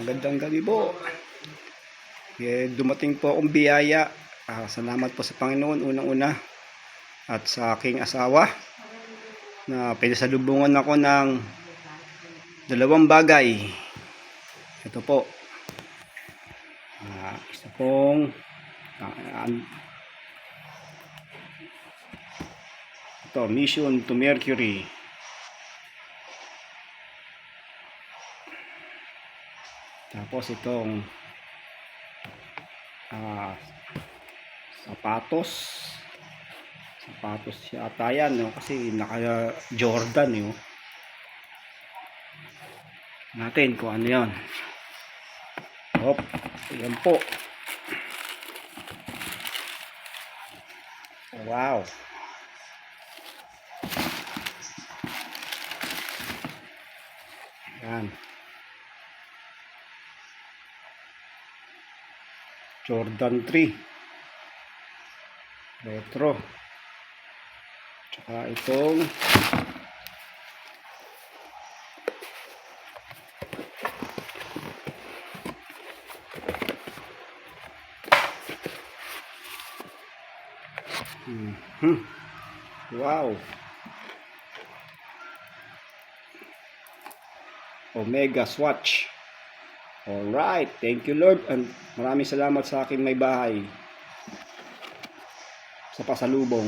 magandang gabi po. Eh, dumating po akong biyaya. Ah, salamat po sa Panginoon unang-una at sa aking asawa na pinasalubungan ako ng dalawang bagay. Ito po. Ah, isa pong ah, ito, mission to Mercury. Tapos itong ah, sapatos. Sapatos yata yan, no? kasi naka Jordan yun. Natin kung ano yan. Hop, yan po. Wow. Yan. Jordan 3 retro. Tsaka itong Mhm. wow. Omega Swatch Alright, thank you Lord. And maraming salamat sa aking may bahay. Sa pasalubong.